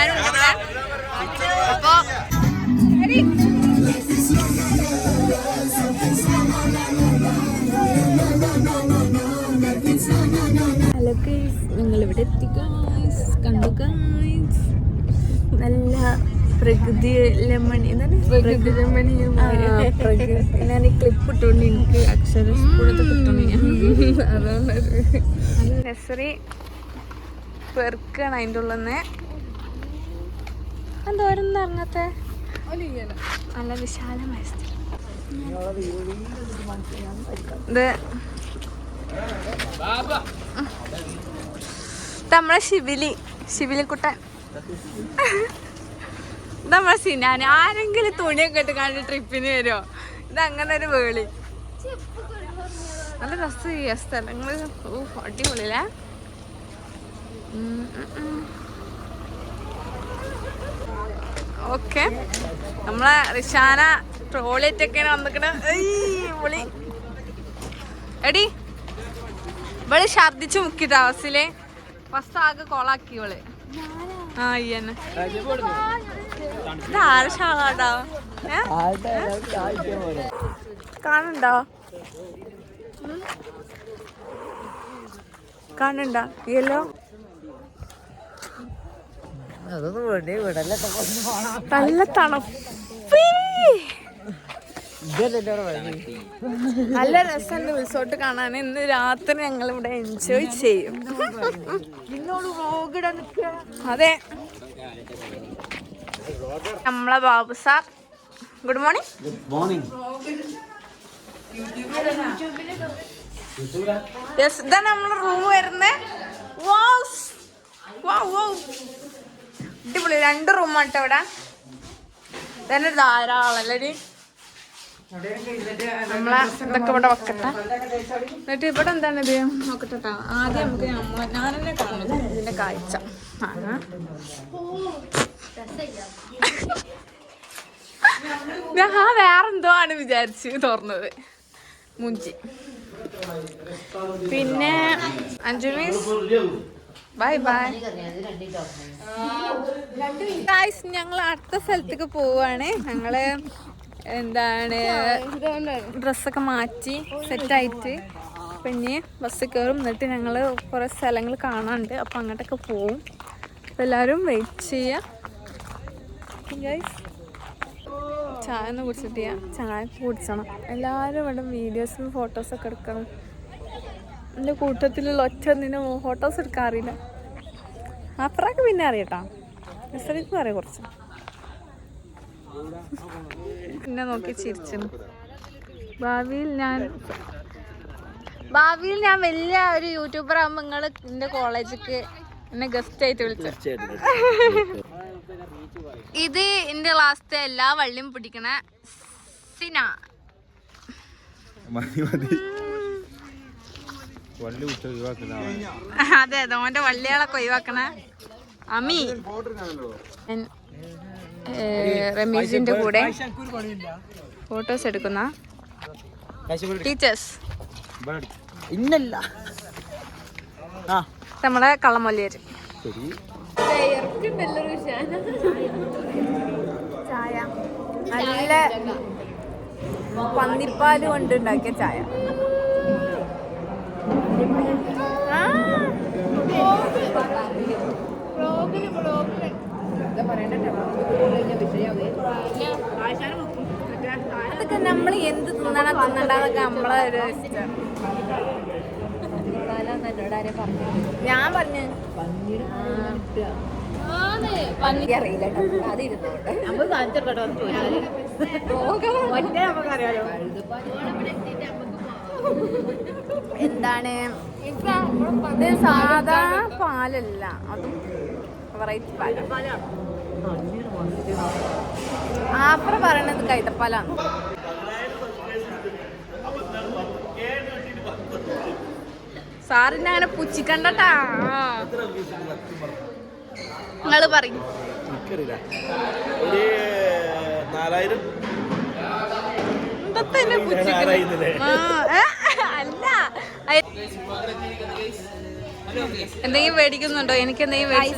ഞാനും ഉണ്ട് ഇവിടെ അപ്പൊ എടി. ഹലോ ഗൈസ് ഞങ്ങൾ ഇവിടെ എത്തി ഗൈസ് കണ്ടു ഗൈസ് നല്ല പ്രകൃതി രമണി എന്താണ്? പ്രകൃതി രമണീയം ഞാൻ ക്ലിപ്പ് ഇട്ടോണ്ട് എനിക്ക് അക്ഷരം കൂടുതൽ കിട്ടണ അതാണ്. നഴ്സറി പെറുക്കാണ് അതിന്റെ ഉള്ളിൽ നിന്ന് എന്തോരം ഇറങ്ങത്തെ? നല്ല വിശാലമായ സ്ഥലം ഇത് നമ്മളെ ശിബിലി ശിബിലിക്കുട്ടൻ കുട്ടൻ. നമ്മളെ സിനാന്. ആരെങ്കിലും തുണിയൊക്കെ ഇട്ട് കണ്ട് ട്രിപ്പിന് വരുമോ ഇത് അങ്ങനെ ഒരു വേളി. നല്ല രസം ഈ സ്ഥലങ്ങൾ ഓ അടിപൊളിയില്ലേ? ഓക്കെ. നമ്മളെ റിഷാന ട്രോളിറ്റൊക്കെ വന്നിക്കണ. വിളി. എടി ഇവൾ ഛർദിച്ച് മുക്കിട്ട ബസ്സിലെ ഫസ്റ്റ് ആകെ കോളാക്കി ഇവൾ. ആ അയ്യന്നെ ഇത് ആര് കാണണ്ടോ കാണണ്ട ഉം. കാണുണ്ടോ യെല്ലോ അതൊന്നും വേണ്ടി നല്ല തണുപ്പ്. നല്ല രസമുണ്ട് റിസോർട്ട് കാണാൻ. ഇന്ന് രാത്രി ഞങ്ങൾ ഇവിടെ എൻജോയ് ചെയ്യും അതെ. നമ്മളെ Babu sir. Good morning good morning room വരുന്നേ. വാ വാ വരുന്നത് അടിപൊളി. രണ്ട് റൂമാട്ടോ ഇവിടെ. തന്നെ ധാരാളല്ലേ നമ്മളെ ഇതൊക്കെ ഇവിടെ വെക്കട്ടെ. എന്നിട്ട് ഇവിടെ എന്താണ് ഇത്? നോക്കട്ടെ ആദ്യം നമുക്ക് നമ്മ ഞാൻ തന്നെ കാണുന്നത് ഇതിന്റെ കാഴ്ച. ഞാൻ വേറെന്തോ ആണ് വിചാരിച്ച് തുറന്നത്. മുഞ്ചി. പിന്നെ അഞ്ചു മീൻസ് ബൈ ബൈ ഗായ്സ് ഞങ്ങൾ അടുത്ത സ്ഥലത്തേക്ക് പോവാണ്. ഞങ്ങൾ എന്താണ് ഡ്രസ്സൊക്കെ മാറ്റി സെറ്റായിട്ട്. പിന്നെ ബസ് കയറും എന്നിട്ട് ഞങ്ങൾ കുറേ സ്ഥലങ്ങൾ കാണാനുണ്ട്. അപ്പം അങ്ങോട്ടൊക്കെ പോവും. അപ്പം എല്ലാവരും വെയിറ്റ് ചെയ്യുക ഗൈസ് ചായ ഒന്ന് കുടിച്ചിട്ട് ചായ കുടിച്ചണം. എല്ലാവരും ഇവിടെ വീഡിയോസും ഫോട്ടോസൊക്കെ എടുക്കണം. എന്റെ കൂട്ടത്തിലുള്ള ഒറ്റ ഒന്നിനും ഫോട്ടോസ് എടുക്കാൻ അറിയില്ല. അത്രയൊക്കെ പിന്നെ അറിയട്ടാ. നിസ്സറിക്കും അറിയാം കുറച്ച്. പിന്നെ നോക്കി ചിരിച്ചു ഭാവിയിൽ ഞാൻ ഭാവിയിൽ ഞാൻ വലിയ ഒരു യൂട്യൂബർ ആകുമ്പോൾ നിങ്ങൾ എന്റെ കോളേജിക്ക് എന്നെ ഗസ്റ്റ് ആയിട്ട് വിളിച്ചു. ഇത് എന്റെ ലാസ്റ്റ് എല്ലാ വള്ളിയും പിടിക്കണ സിന. മതി മതി. അതെ അതെ ഓന്റെ വള്ളികളൊക്കെ ഒഴിവാക്കണ. അമി. എൻ- റമീസിന്റെ കൂടെ ഫോട്ടോസ് എടുക്കുന്ന ടീച്ചേഴ്സ്. ഇന്നല്ല. നമ്മളെ കള്ളമൊല്ലിയര്. ചായ. നല്ല പന്നിപ്പാൽ കൊണ്ട് ഉണ്ടാക്കിയ ചായ. അതൊക്കെ നമ്മൾ എന്ത് തിന്നണം തിന്നണ്ടെന്നൊക്കെ നമ്മളെ ഒരു ഇഷ്ടം. ഞാൻ പറഞ്ഞു. അറിയില്ല അത് എന്താണ്? ഇത് സാധാ പാലല്ല അതും വെറൈറ്റി പാലാണ്. ആപ്പറ പറയണത് കൈതപ്പാലാണ്. സാറിനെ അങ്ങനെ പുച്ചിക്കണ്ടട്ടാ നിങ്ങൾ പറയും. നാലായിരം. ഏ, അല്ല. എന്തെങ്കിലും മേടിക്കുന്നുണ്ടോ? എനിക്ക് എന്തെങ്കിലും മേടിച്ചു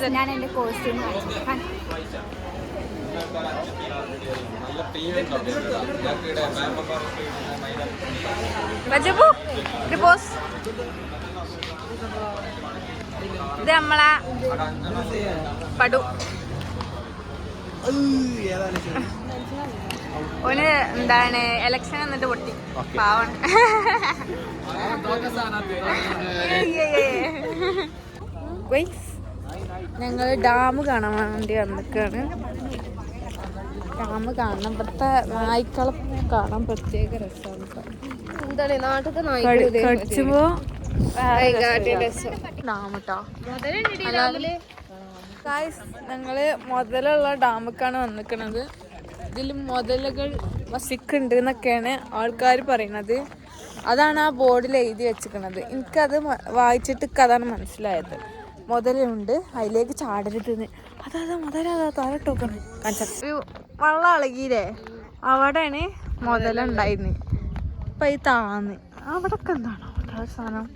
പോസ് ഇത് നമ്മളെ പടു. ഓന് എന്താണ് എലക്ഷൻ എന്നിട്ട് പൊട്ടി. പാവണ ഞങ്ങൾ ഡാം കാണാൻ വേണ്ടി വന്നിക്കാണ്. ഡാം കാണണം. ഇവിടുത്തെ നായ്ക്കളെ കാണാൻ പ്രത്യേക രസമാണ് എന്താണ് നാട്ടിലത്തെ കടി- കടിച്ചുമ്പോ ഡാം കേട്ടോ ഗായ്സ് ഞങ്ങൾ മുതലുള്ള ഡാമിക്കാണ് വന്നിക്കണത്. ഇതിൽ മുതലുകൾ വസിക്കുന്നുണ്ട് എന്നൊക്കെയാണ് ആൾക്കാർ പറയുന്നത്. അതാണ് ആ ബോർഡിൽ എഴുതി വെച്ചിരിക്കുന്നത്. എനിക്കത് വായിച്ചിട്ട് അതാണ് മനസ്സിലായത്. മുതലുണ്ട് അതിലേക്ക് ചാടരുതെന്ന്. അതാ മുതലതാ വള്ള വള്ളം ഇളകിയില്ലേ? അവിടെയാണ് മുതലുണ്ടായിരുന്നു. ഇപ്പൊ ഈ താന്ന്. അവിടൊക്കെ എന്താണ്? അവിടെ സാധനം.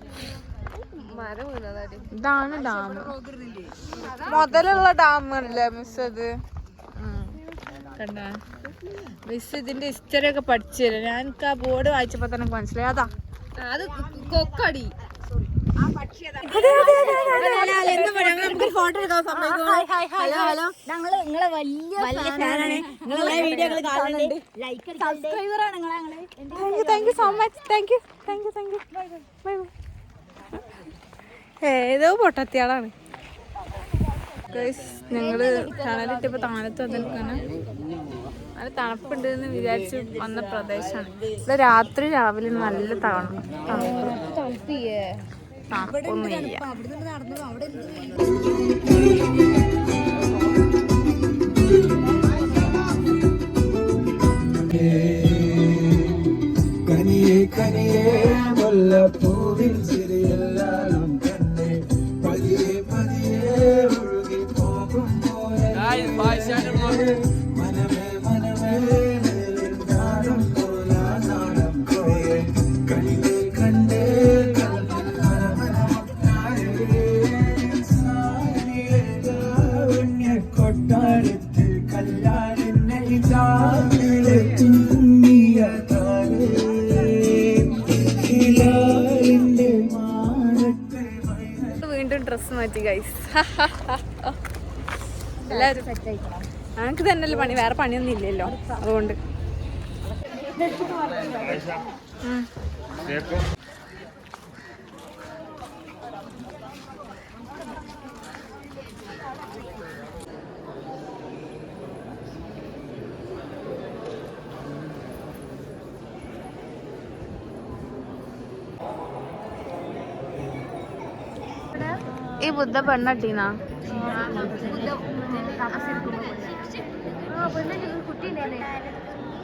ഇതാണ് ഡാം. മുതലുള്ള ഡാം ആണല്ലേ മിസ് അത് കണ്ട? മിസ് ഇതിന്റെ ഹിസ്റ്ററി ഒക്കെ പഠിച്ചു തരാം. ഞാൻ എനിക്ക് ആ ബോർഡ് വായിച്ചപ്പോ തന്നെ മനസ്സിലായി. അതാ. അത് കൊക്കടി. ഞങ്ങൾ നിങ്ങളെ വലിയ ഫാനാണ് നിങ്ങളെ വീഡിയോകൾ കാണുന്നുണ്ട്. നിങ്ങളെ. Thank you so much thank you thank you thank you bye bye ഏതോ പൊട്ടത്തിയാളാണ്. ഞങ്ങൾ ചാനലിട്ടപ്പോ താനത്ത് വന്നിരിക്കാണ് നല്ല തണുപ്പുണ്ട് എന്ന് വിചാരിച്ച് വന്ന പ്രദേശമാണ് ഇവിടെ രാത്രി രാവിലെ നല്ല തവണ തണുപ്പൊന്നും ഇല്ല തണുപ്പൊന്നുമില്ല. കനിയെ കനിയെ മുല്ലപ്പൂവിൻ ഡ്രസ്സ് മാറ്റി ഗൈസ് എല്ലാവരും ഞങ്ങൾക്ക് തന്നെയല്ലേ പണി? വേറെ പണിയൊന്നും ഇല്ലല്ലോ. അതുകൊണ്ട്. ഈ ബുദ്ധ പെണ്ണട്ടീന്നാ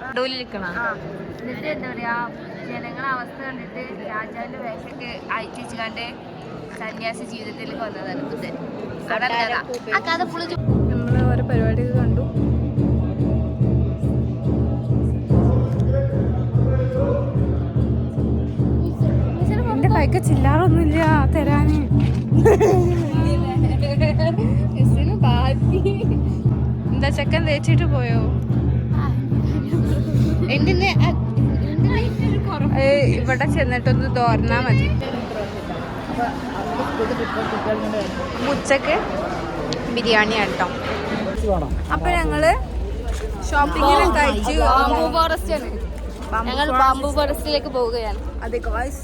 നടുവിലിരിക്കണ എന്നിട്ട് എന്താ പറയാ ജനങ്ങളെ അവസ്ഥ കണ്ടിട്ട് രാജാവിന്റെ വേഷമൊക്കെ അയച്ചു കണ്ട് സന്യാസി ജീവിതത്തിലേക്ക് വന്നതാണ് ബുദ്ധൻ. ആ കഥ പുള്ളി ഓരോ പരിപാടിയൊക്കെ കണ്ടു എന്റെ കൈക്ക് ചില്ലാറൊന്നുമില്ല തരാന് ചെക്കൻ തേച്ചിട്ട് പോയോ? എന്തിന്? ഇവിടെ ചെന്നിട്ടൊന്ന് തോർന്നാ മതി. ഉച്ചയ്ക്ക് ബിരിയാണി ആട്ടോ. അപ്പൊ ഞങ്ങൾ ഷോപ്പിങ്ങിനും കഴിച്ചു. ബാംബു ഫോറസ്റ്റ് ആണ്. ഞങ്ങൾ ബാംബു ഫോറസ്റ്റിലേക്ക് പോവുകയാണ്. അതെ ഗോയ്സ്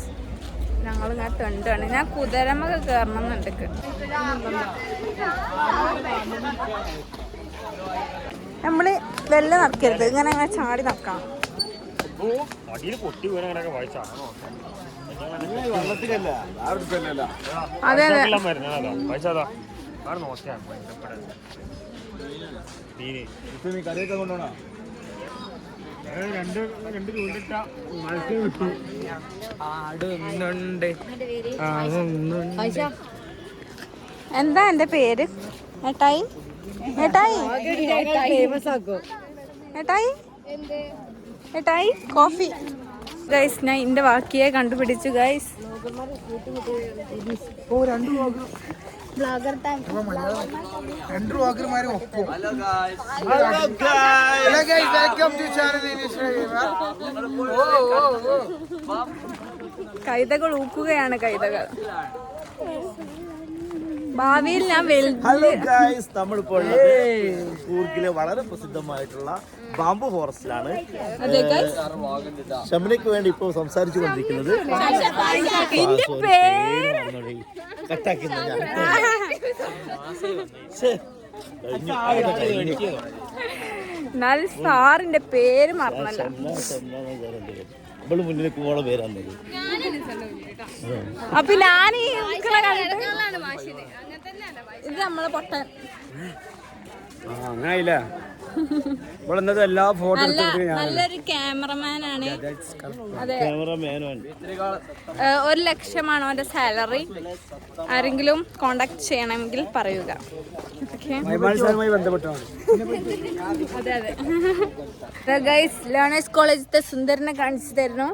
ഞങ്ങൾ ഇങ്ങനെ തെണ്ടാണ് ഞാൻ കുതിരമൊക്കെ കയറണം എന്നുണ്ടെക്ക് നമ്മൾ വെല്ല നടക്കരുത്. ഇങ്ങനെ അങ്ങനെ ചാടി നടക്കണം. അതെ എന്താ എന്റെ പേര്? ഏട്ടായി? ഏട്ടായി? ഏട്ടായി? ഏട്ടായി കോഫി ഗൈസ് ഞാൻ ഇന്റെ വാക്കിയെ കണ്ടുപിടിച്ചു ഗൈസ് കൈതകൾ ഊക്കുകയാണ് കൈതകൾ. ഭാവിയിൽ ഞാൻ ഹലോ ഗായ്സ് നമ്മളിപ്പോൾ കൂർഗിലെ വളരെ പ്രസിദ്ധമായിട്ടുള്ള ബാംബു ഫോറസ്റ്റിലാണ്. ഷമിനയ്ക്ക് വേണ്ടി ഇപ്പോൾ സംസാരിച്ചു കൊണ്ടിരിക്കുന്നത് കട്ടാക്കുന്നു ഞാൻ. എന്നാൽ സാറിന്റെ പേര് മറന്നല്ല. ഇവൾ മുന്നിലേക്ക് പോണ പേരാന്നത് അപ്പൊ ഞാൻ ഈ ഇത് നമ്മളെ പൊട്ടൻ. അങ്ങനെയില്ല ഇവിടെ എല്ലാ ഫോട്ടോ നല്ല നല്ലൊരു ക്യാമറമാൻ ആണ്. അതെ ഒരു ലക്ഷമാണ് അവന്റെ സാലറി. ആരെങ്കിലും കോണ്ടാക്ട് ചെയ്യണമെങ്കിൽ പറയുക. അതെ അതെ. ഗൈസ് ലേണേഴ്സ് കോളേജിലത്തെ സുന്ദരനെ കാണിച്ചു തരുന്നു.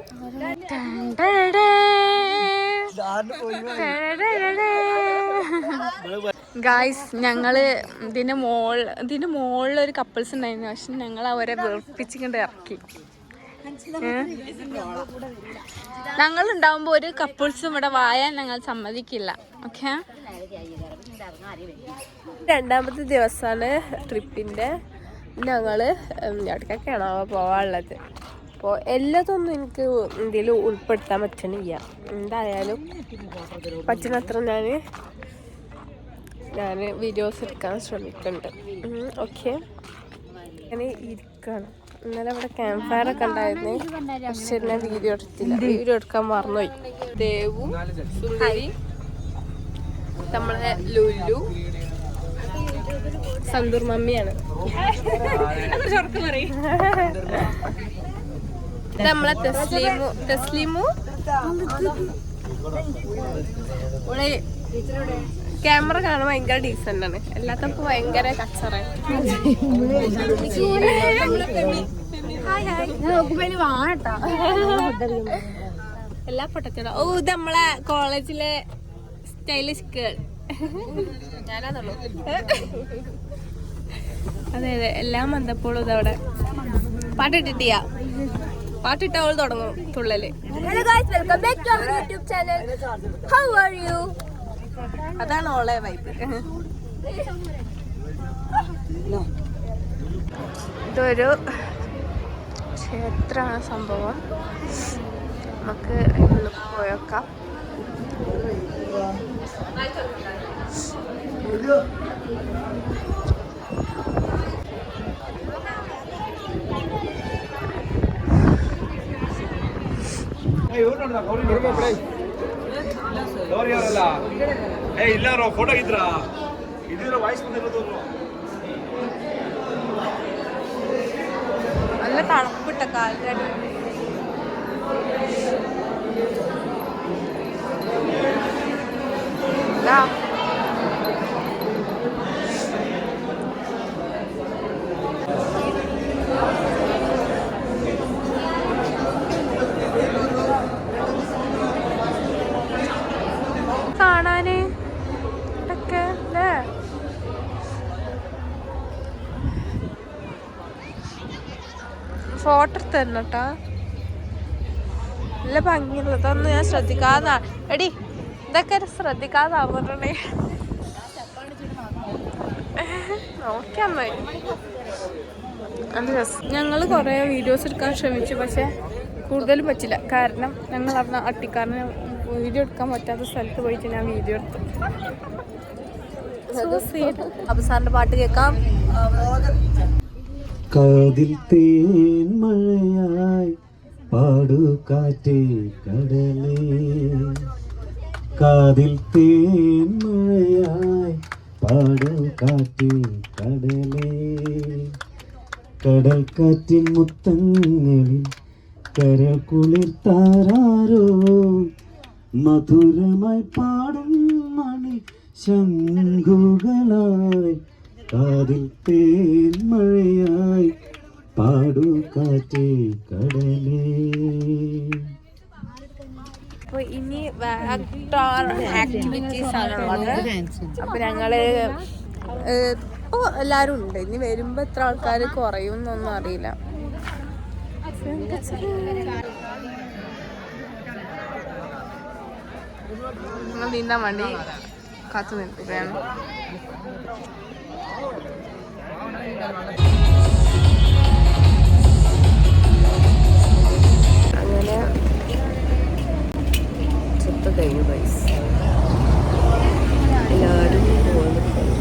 ഗായ്സ് ഞങ്ങൾ ഇതിന്റെ മോൾ ഇതിന്റെ മോളിൽ ഒരു കപ്പിൾസ് ഉണ്ടായിരുന്നു. പക്ഷെ ഞങ്ങൾ അവരെ വെറുപ്പിച്ചിട്ട് ഇറക്കി. ഞങ്ങൾ ഉണ്ടാവുമ്പോ ഒരു കപ്പിൾസും ഇവിടെ വായാൻ ഞങ്ങൾ സമ്മതിക്കില്ല. ഓക്കെ രണ്ടാമത്തെ ദിവസമാണ് ട്രിപ്പിന്റെ. ഞങ്ങൾ എവിടേക്കൊക്കെയാണോ പോവാനുള്ളത്. അപ്പോൾ എല്ലാതൊന്നും എനിക്ക് ഇതിൽ ഉൾപ്പെടുത്താൻ പറ്റണില്ല. എന്തായാലും പറ്റുന്നത്ര ഞാൻ ഞാൻ വീഡിയോസ് എടുക്കാൻ ശ്രമിക്കുന്നുണ്ട്. ഓക്കെ അങ്ങനെ ഇരിക്കണം. ഇന്നലെ ഇവിടെ ക്യാമ്പ് ഫയർ ഒക്കെ ഉണ്ടായിരുന്നു. പക്ഷെ ഞാൻ വീഡിയോ എടുത്തില്ല. വീഡിയോ എടുക്കാൻ മറന്നുപോയി. ദേവു സുന്ദരി നമ്മളെ ലുലു സന്തൂർ മമ്മിയാണ്. നമ്മളെ തസ്ലീമു തസ്ലീമു. ഓളെ ക്യാമറ കാണാൻ ഭയങ്കര ഡീസെന്റ് ആണ്. എല്ലാത്തപ്പോ ഭയങ്കര എല്ലാ പൊട്ടത്തിനും ഓ ഇത് നമ്മളെ കോളേജിലെ സ്റ്റൈലിഷ് ഗേൾ ഞാനാന്നുള്ളൂ അതെ അതെ. എല്ലാം വന്നപ്പോഴും ഇതവിടെ പാട്ടിട്ടിട്ടിയാ? പാട്ടിട്ട് അവൾ തുടങ്ങും തുള്ളൽ. Hello guys welcome back to YouTube channel how are you അതാണ് ഓളെ വൈബ് ഇതൊരു ക്ഷേത്രമാണ് സംഭവം. നമുക്ക് ഉള്ളിൽ പോയേക്കാം. ಏ ಇಲ್ಲ ಫೋಟೋ ಇದ್ರ ಇದ್ರ ವಾಯ್ಸ್ ಬಂದಿರೋದು നല്ല തണുപ്പിട്ട കാലിൻ്റെ കാണാന് ഫോട്ടോ എടുത്തന്നെ നല്ല ഭംഗിയുള്ള ഇതൊന്നും ഞാൻ ശ്രദ്ധിക്കാതാ എടി ഇതൊക്കെ ശ്രദ്ധിക്കാതാവുന്നുണ്ടേ പറഞ്ഞേ നോക്കിയാ മതി നല്ല ഞങ്ങൾ കുറേ വീഡിയോസ് എടുക്കാൻ ശ്രമിച്ചു പക്ഷെ കൂടുതലും പറ്റില്ല. കാരണം ഞങ്ങൾ അവിടെ അട്ടിക്കാരന് വീഡിയോ എടുക്കാൻ പറ്റാത്ത സ്ഥലത്ത് പോയിട്ട് ഞാൻ വീഡിയോ എടുത്തു. അബസാറിന്റെ പാട്ട് കേൾക്കാം. കാതിൽ തേൻ മഴയായി പാടു കാറ്റേ കടലേ. കാതിൽ തേൻ മഴയായി പാടു കാറ്റേ കടലേ. കടൽ കാറ്റിൻ മുത്തങ്ങളിൽ കരൾ കുളിർത്താരോ മധുരമായി പാടും മണി ശംഖുകളായി കാതിൽ തേൻ മഴയായി പാടു കാറ്റേ കടലേ. അപ്പൊ ഇനി ആക്ടിവിറ്റീസ് ആണുള്ളത് അപ്പൊ ഞങ്ങൾ ഏഹ്, ഇപ്പൊ എല്ലാരും ഉണ്ട്. ഇനി വരുമ്പോ എത്ര ആൾക്കാർ കുറയും എന്നൊന്നും അറിയില്ല. നീന്താൻ വേണ്ടി കാത്തു നിൽക്കുകയാണ്. അങ്ങനെ ട്രിപ്പ് കഴിഞ്ഞു പൈസ എല്ലാവരും പോകുന്നു